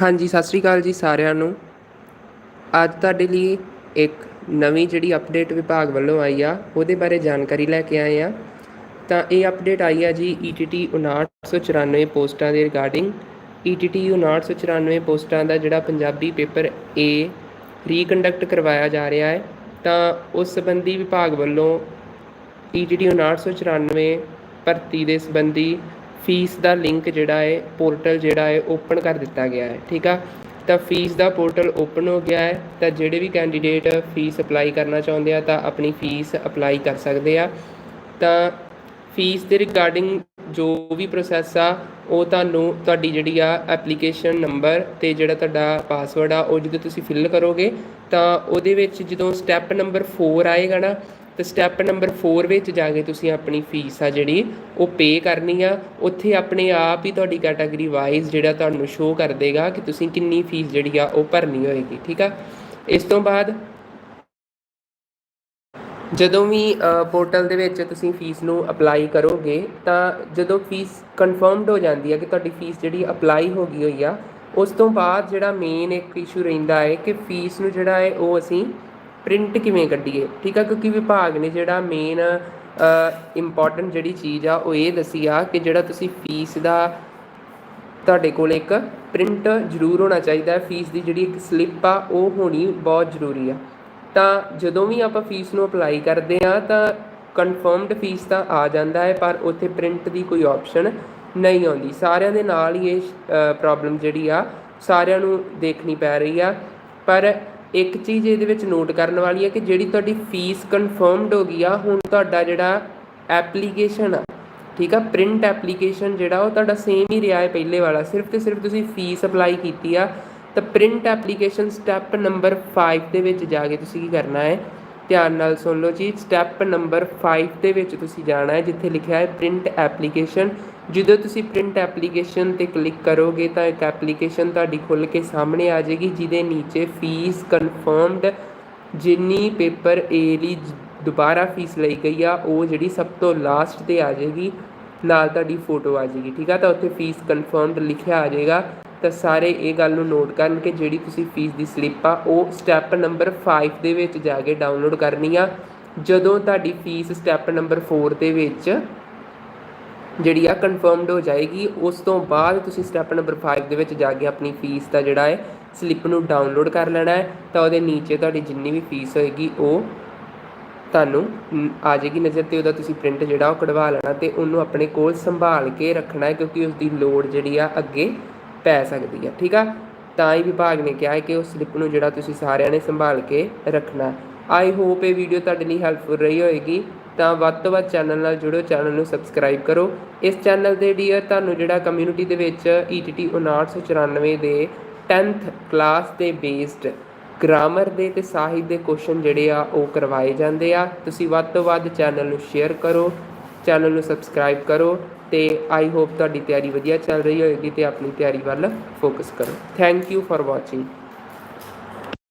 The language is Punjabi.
ਹਾਂਜੀ, ਸਤਿ ਸ੍ਰੀ ਅਕਾਲ ਜੀ ਸਾਰਿਆਂ ਨੂੰ। ਅੱਜ ਤੁਹਾਡੇ ਲਈ ਇੱਕ ਨਵੀਂ ਜਿਹੜੀ ਅਪਡੇਟ ਵਿਭਾਗ ਵੱਲੋਂ ਆਈ ਆ, ਉਹਦੇ ਬਾਰੇ ਜਾਣਕਾਰੀ ਲੈ ਕੇ ਆਏ ਆ। ਤਾਂ ਇਹ ਅਪਡੇਟ ਆਈ ਆ ਜੀ E ETT 5994 ਪੋਸਟਾਂ ਦੇ ਰਿਗਾਰਡਿੰਗ E ETT 5994 ਪੋਸਟਾਂ ਦਾ ਜਿਹੜਾ ਪੰਜਾਬੀ ਪੇਪਰ A ਰੀਕੰਡਕਟ ਕਰਵਾਇਆ ਜਾ ਰਿਹਾ ਹੈ। ਤਾਂ ਉਸ ਸੰਬੰਧੀ ਵਿਭਾਗ ਵੱਲੋਂ E ETT 5994 ਭਰਤੀ ਦੇ ਸੰਬੰਧੀ ਫੀਸ ਦਾ ਲਿੰਕ ਜਿਹੜਾ ਹੈ ਪੋਰਟਲ ਜਿਹੜਾ ਹੈ ਓਪਨ ਕਰ ਦਿੱਤਾ ਗਿਆ ਹੈ, ਠੀਕ ਆ? ਤਾਂ ਫੀਸ ਦਾ ਪੋਰਟਲ ਓਪਨ ਹੋ ਗਿਆ ਹੈ, ਤਾਂ ਜਿਹੜੇ ਵੀ ਕੈਂਡੀਡੇਟ ਫੀਸ ਅਪਲਾਈ ਕਰਨਾ ਚਾਹੁੰਦੇ ਆ, ਤਾਂ ਆਪਣੀ ਫੀਸ ਅਪਲਾਈ ਕਰ ਸਕਦੇ ਆ। ਤਾਂ ਫੀਸ ਦੇ ਰਿਗਾਰਡਿੰਗ ਜੋ ਵੀ ਪ੍ਰੋਸੈਸ ਆ, ਉਹ ਤੁਹਾਨੂੰ ਤੁਹਾਡੀ ਜਿਹੜੀ ਆ ਐਪਲੀਕੇਸ਼ਨ ਨੰਬਰ ਤੇ ਜਿਹੜਾ ਤੁਹਾਡਾ ਪਾਸਵਰਡ ਆ, ਉਹ ਜਦੋਂ ਤੁਸੀਂ ਫਿਲ ਕਰੋਗੇ, ਤਾਂ ਉਹਦੇ ਵਿੱਚ ਜਦੋਂ ਸਟੈਪ ਨੰਬਰ 4 ਆਏਗਾ ਨਾ ਤੇ ਸਟੈਪ ਨੰਬਰ 4 ਵਿੱਚ ਜਾ ਕੇ ਤੁਸੀਂ ਆਪਣੀ ਫੀਸ ਆ ਜਿਹੜੀ, ਉਹ ਪੇ ਕਰਨੀ ਆ। ਉੱਥੇ ਆਪਣੇ ਆਪ ਹੀ ਤੁਹਾਡੀ ਕੈਟਾਗਰੀ ਵਾਈਜ਼ ਜਿਹੜਾ ਤੁਹਾਨੂੰ ਸ਼ੋ ਕਰ ਦੇਗਾ ਕਿ ਤੁਸੀਂ ਕਿੰਨੀ ਫੀਸ ਜਿਹੜੀ ਆ, ਉਹ ਭਰਨੀ ਹੋਏਗੀ, ਠੀਕ ਆ? ਇਸ ਤੋਂ ਬਾਅਦ ਜਦੋਂ ਵੀ ਪੋਰਟਲ ਦੇ ਵਿੱਚ ਤੁਸੀਂ ਫੀਸ ਨੂੰ ਅਪਲਾਈ ਕਰੋਗੇ, ਤਾਂ ਜਦੋਂ ਫੀਸ ਕਨਫਰਮਡ ਹੋ ਜਾਂਦੀ ਹੈ ਕਿ ਤੁਹਾਡੀ ਫੀਸ ਜਿਹੜੀ ਅਪਲਾਈ ਹੋ ਗਈ ਹੋਈ ਆ, ਉਸ ਤੋਂ ਬਾਅਦ ਜਿਹੜਾ ਮੇਨ ਇੱਕ ਇਸ਼ੂ ਰਹਿੰਦਾ ਹੈ ਕਿ ਫੀਸ ਨੂੰ ਜਿਹੜਾ ਹੈ ਉਹ ਅਸੀਂ ਪ੍ਰਿੰਟ ਕਿਵੇਂ ਕੱਢੀਏ? ਠੀਕ ਆ, ਕਿਉਂਕਿ ਵਿਭਾਗ ਨੇ ਜਿਹੜਾ ਮੇਨ ਇੰਪੋਰਟੈਂਟ ਜਿਹੜੀ ਚੀਜ਼ ਆ, ਉਹ ਇਹ ਦੱਸੀ ਆ ਕਿ ਜਿਹੜਾ ਤੁਸੀਂ ਫੀਸ ਦਾ ਤੁਹਾਡੇ ਕੋਲ ਇੱਕ ਪ੍ਰਿੰਟ ਜ਼ਰੂਰ ਹੋਣਾ ਚਾਹੀਦਾ ਹੈ ਫੀਸ ਦੀ ਜਿਹੜੀ ਇੱਕ ਸਲਿੱਪ ਆ, ਉਹ ਹੋਣੀ ਬਹੁਤ ਜ਼ਰੂਰੀ ਆ। ਤਾਂ ਜਦੋਂ ਵੀ ਆਪਾਂ ਫੀਸ ਨੂੰ ਅਪਲਾਈ ਕਰਦੇ ਆ, ਤਾਂ ਕਨਫਰਮਡ ਫੀਸ ਤਾਂ ਆ ਜਾਂਦਾ ਹੈ, ਪਰ ਉੱਥੇ ਪ੍ਰਿੰਟ ਦੀ ਕੋਈ ਆਪਸ਼ਨ ਨਹੀਂ ਆਉਂਦੀ। ਸਾਰਿਆਂ ਦੇ ਨਾਲ ਹੀ ਇਹ ਪ੍ਰੋਬਲਮ ਜਿਹੜੀ ਆ, ਸਾਰਿਆਂ ਨੂੰ ਦੇਖਣੀ ਪੈ ਰਹੀ ਆ। ਪਰ ਇੱਕ ਚੀਜ਼ ਇਹਦੇ ਵਿੱਚ ਨੋਟ ਕਰਨ ਵਾਲੀ ਹੈ ਕਿ ਜਿਹੜੀ ਤੁਹਾਡੀ ਫੀਸ ਕਨਫਰਮਡ ਹੋ ਗਈ ਆ, ਹੁਣ ਤੁਹਾਡਾ ਜਿਹੜਾ ਐਪਲੀਕੇਸ਼ਨ ਆ, ਠੀਕ ਆ ਪ੍ਰਿੰਟ ਐਪਲੀਕੇਸ਼ਨ ਜਿਹੜਾ, ਉਹ ਤੁਹਾਡਾ ਸੇਮ ਹੀ ਰਿਹਾ ਹੈ ਪਹਿਲੇ ਵਾਲਾ। ਸਿਰਫ ਤੇ ਸਿਰਫ ਤੁਸੀਂ ਫੀਸ ਅਪਲਾਈ ਕੀਤੀ ਆ, ਤਾਂ ਪ੍ਰਿੰਟ ਐਪਲੀਕੇਸ਼ਨ ਸਟੈਪ ਨੰਬਰ 5 ਦੇ ਵਿੱਚ ਜਾ ਕੇ ਤੁਸੀਂ ਕੀ ਕਰਨਾ ਹੈ ਧਿਆਨ ਨਾਲ ਸੁਣ ਲਓ ਜੀ ਸਟੈਪ ਨੰਬਰ 5 ਦੇ ਵਿੱਚ ਤੁਸੀਂ ਜਾਣਾ ਹੈ, ਜਿੱਥੇ ਲਿਖਿਆ ਹੈ ਪ੍ਰਿੰਟ ਐਪਲੀਕੇਸ਼ਨ ਜਦੋਂ ਤੁਸੀਂ ਪ੍ਰਿੰਟ ਐਪਲੀਕੇਸ਼ਨ ਤੇ ਕਲਿੱਕ ਕਰੋਗੇ ਤਾਂ ਇੱਕ ਐਪਲੀਕੇਸ਼ਨ ਤੁਹਾਡੀ ਖੁੱਲ ਕੇ ਸਾਹਮਣੇ ਆ ਜਾਏਗੀ, ਜਿਹਦੇ ਨੀਚੇ ਫੀਸ ਕਨਫਰਮਡ ਜਿੰਨੀ ਪੇਪਰ ਏ ਲਈ ਦੁਬਾਰਾ ਫੀਸ ਲਈ ਗਈ ਆ, ਉਹ ਜਿਹੜੀ ਸਭ ਤੋਂ ਲਾਸਟ ਤੇ ਆ ਜਾਏਗੀ, ਨਾਲ ਤੁਹਾਡੀ ਫੋਟੋ ਆ ਜਾਏਗੀ, ਠੀਕ ਆ? ਤਾਂ ਉੱਥੇ ਫੀਸ ਕਨਫਰਮਡ ਲਿਖਿਆ ਆ ਜਾਏਗਾ। ਤਾਂ ਸਾਰੇ ਇਹ ਗੱਲ ਨੂੰ ਨੋਟ ਕਰਨ ਕਿ ਜਿਹੜੀ ਤੁਸੀਂ ਫੀਸ ਦੀ ਸਲਿੱਪ ਆ, ਉਹ ਸਟੈਪ ਨੰਬਰ 5 ਦੇ ਵਿੱਚ ਜਾ ਕੇ ਡਾਊਨਲੋਡ ਕਰਨੀ ਆ। ਜਦੋਂ ਤੁਹਾਡੀ ਫੀਸ ਸਟੈਪ ਨੰਬਰ 4 ਦੇ ਵਿੱਚ ਜਿਹੜੀ ਆ ਕਨਫਰਮਡ ਹੋ ਜਾਏਗੀ, ਉਸ ਤੋਂ ਬਾਅਦ ਤੁਸੀਂ ਸਟੈਪ ਨੰਬਰ 5 ਦੇ ਵਿੱਚ ਜਾ ਕੇ ਆਪਣੀ ਫੀਸ ਦਾ ਜਿਹੜਾ ਹੈ ਸਲਿੱਪ ਨੂੰ ਡਾਊਨਲੋਡ ਕਰ ਲੈਣਾ ਹੈ। ਤਾਂ ਉਹਦੇ ਨੀਚੇ ਤੁਹਾਡੀ ਜਿੰਨੀ ਵੀ ਫੀਸ ਹੋਏਗੀ, ਉਹ ਤੁਹਾਨੂੰ ਆ ਜਾਏਗੀ ਨਜ਼ਰ ਤੇ। ਉਹਦਾ ਤੁਸੀਂ ਪ੍ਰਿੰਟ ਜਿਹੜਾ ਉਹ ਕਢਵਾ ਲੈਣਾ ਤੇ ਉਹਨੂੰ ਆਪਣੇ ਕੋਲ ਸੰਭਾਲ ਕੇ ਰੱਖਣਾ ਹੈ, ਕਿਉਂਕਿ ਉਸ ਦੀ ਲੋੜ ਜਿਹੜੀ ਆ ਅੱਗੇ ਪੈ ਸਕਦੀ ਹੈ ਠੀਕ ਆ? ਤਾਂ ਹੀ ਵਿਭਾਗ ਨੇ ਕਿਹਾ ਹੈ ਕਿ ਉਸ ਸਲਿੱਪ ਨੂੰ ਜਿਹੜਾ ਤੁਸੀਂ ਸਾਰਿਆਂ ਨੇ ਸੰਭਾਲ ਕੇ ਰੱਖਣਾ। ਆਈ ਹੋਪ ਇਹ ਵੀਡੀਓ ਤੁਹਾਡੇ ਲਈ ਹੈਲਪਫੁਲ ਰਹੀ ਹੋਏਗੀ। ਤਾਂ ਵੱਧ ਤੋਂ ਵੱਧ ਚੈਨਲ ਨਾਲ ਜੁੜੋ ਚੈਨਲ ਨੂੰ ਸਬਸਕ੍ਰਾਈਬ ਕਰੋ। ਇਸ ਚੈਨਲ ਦੇ ਡੀਅਰ ਤੁਹਾਨੂੰ ਜਿਹੜਾ ਕਮਿਊਨਿਟੀ ਦੇ ਵਿੱਚ E ETT 5994 ਦੇ 10th ਕਲਾਸ ਦੇ ਬੇਸਡ ਗ੍ਰਾਮਰ ਦੇ ਤੇ ਸਾਹਿਤ ਦੇ ਕੁਐਸਚਨ ਜਿਹੜੇ ਆ, ਉਹ ਕਰਵਾਏ ਜਾਂਦੇ ਆ। ਤੁਸੀਂ ਵੱਧ ਤੋਂ ਵੱਧ ਚੈਨਲ ਨੂੰ ਸ਼ੇਅਰ ਕਰੋ। ਚੈਨਲ ਨੂੰ ਸਬਸਕ੍ਰਾਈਬ ਕਰੋ ਤੇ ਆਈ ਹੋਪ ਤੁਹਾਡੀ ਤਿਆਰੀ ਵਧੀਆ ਚੱਲ ਰਹੀ ਹੋਏਗੀ ਤੇ ਆਪਣੀ ਤਿਆਰੀ ਵੱਲ ਫੋਕਸ ਕਰੋ। Thank you for watching